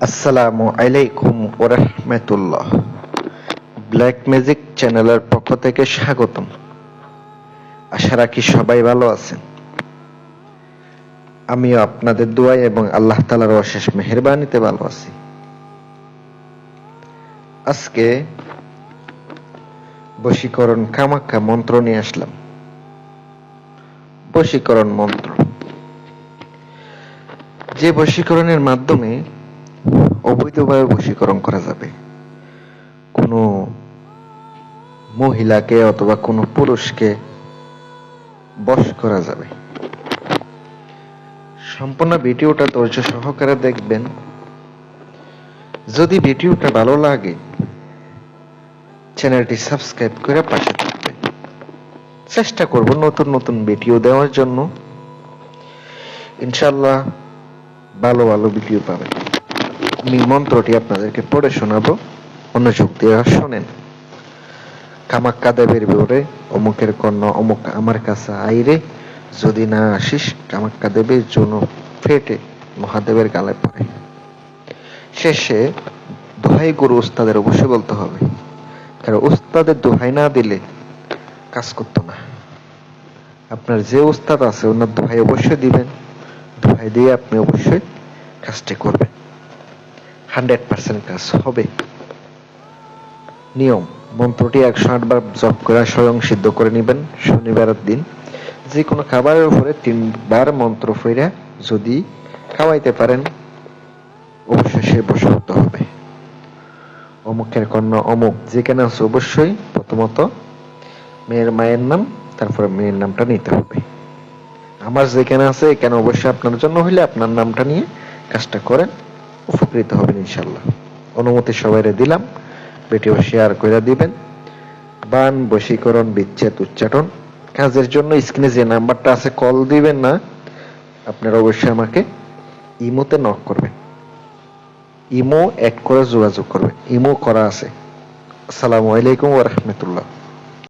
আসসালামু আলাইকুম ওরহমতুল্লাহ। ব্ল্যাক ম্যাজিক চ্যানেলের পক্ষ থেকে স্বাগতম। আশা রাখি সবাই ভালো আছেন। আমিও আপনাদের দোয়ায় এবং আল্লাহ তালার অশেষ মেহরবানিতে ভালো আছি। আজকে বশীকরণ কামাখ্যা মন্ত্র নিয়ে আসলাম। বশীকরণ মন্ত্র। যে বশীকরণের মাধ্যমে অবৈধভাবে বশীকরণ করা যাবে। কোনো মহিলাকে অথবা কোনো পুরুষকে বশ করা যাবে। সম্পূর্ণ ভিডিওটা ধৈর্য সহকারে দেখবেন। যদি ভিডিওটা ভালো লাগে, চ্যানেলটি সাবস্ক্রাইব করে পাশে থাকবেন। চেষ্টা করব নতুন নতুন ভিডিও দেওয়ার জন্য। ইনশাল্লাহ ভালো ভালো ভিডিও পাবেন। আমি মন্ত্রটি আপনাদেরকে পড়ে শোনাবো। মনোযোগ দিয়ে শোনেন। কামাক্কা দেবের বেউরে অমুকের কন্যা অমুক আমার কাছে আইরে যদি না আসিস কামাক্কা দেবের জন্য ফেটে মহাদেবের গালে পড়ে। শেষে দোহাই গুরু উস্তাদের অবশ্যই বলতে হবে, কারণ উস্তাদের দোহাই না দিলে কাজ করতো না। আপনার যে উস্তাদ আছে, ওনার দোহাই অবশ্যই দিবেন। দোহাই দিয়ে আপনি অবশ্যই কাজটি করবেন। হান্ড্রেড পার্সেন্ট কাজ হবে। নিয়ম, মন্ত্রটি একশো আট বার জপ করে স্বয়ং সিদ্ধ করে নেবেন শনিবারের দিন। যে কোনো খাবারের উপরে তিনবার মন্ত্র ফেরা যদি খাওয়াইতে পারেন অবশ্যই সে বসে হবে। অমুকের কন্যা অমুক, যেখানে আছে অবশ্যই প্রথমত মেয়ের মায়ের নাম, তারপরে মেয়ের নামটা নিতে হবে। আমার যেখানে আছে, এখানে অবশ্যই আপনার জন্য হইলে আপনার নামটা নিয়ে কাজটা করেন। উপকৃত হবেন ইনশাল্লাহ অনুমতি সবাই দিলাম, ভিডিও শেয়ার করে দিবেন। বান, বশীকরণ, বিচ্ছেদ, উচ্চাটন, কাজের জন্য স্ক্রিনে যে নাম্বারটা আছে, কল দিবেন না, আপনারা অবশ্যই আমাকে ইমোতে নক করবেন। ইমো অ্যাড করে যোগাযোগ করবেন। ইমো করা আছে। আসসালামু আলাইকুম ওয়া রাহমাতুল্লাহ।